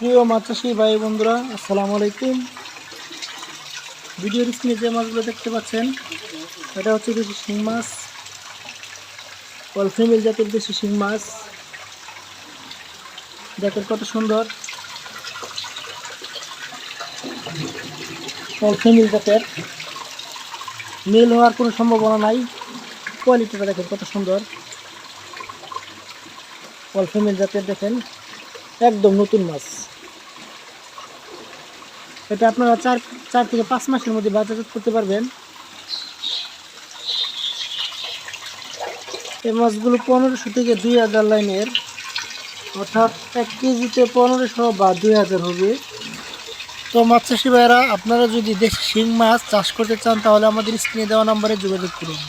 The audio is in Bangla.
প্রিয় মাছ চাষি ভাই বন্ধুরা, আসসালামু আলাইকুম। ভিডিওর স্ক্রিনে যে মাছগুলো দেখতে পাচ্ছেন এটা হচ্ছে দেশি শিং মাছ অল ফিমেল জাতের দেশি শিং মাছ। দেখেন কত সুন্দর। অল ফিমেল জাতের। মেল হওয়ার কোনো সম্ভাবনা নাই। কোয়ালিটিটা দেখেন কত সুন্দর। অল ফিমেল জাতের দেখেন। একদম নতুন মাছ। এটা আপনারা চার চার থেকে পাঁচ মাসের মধ্যে বাজারজাত করতে পারবেন। এই মাছগুলো পনেরোশো থেকে দুই হাজার লাইনের। অর্থাৎ এক কেজিতে পনেরোশো বা দুই হাজার হবে। তো মাছ চাষি ভাইয়েরা, আপনারা যদি দেশি শিং মাছ চাষ করতে চান, তাহলে আমাদের স্ক্রিনে দেওয়া নাম্বারে যোগাযোগ করুন।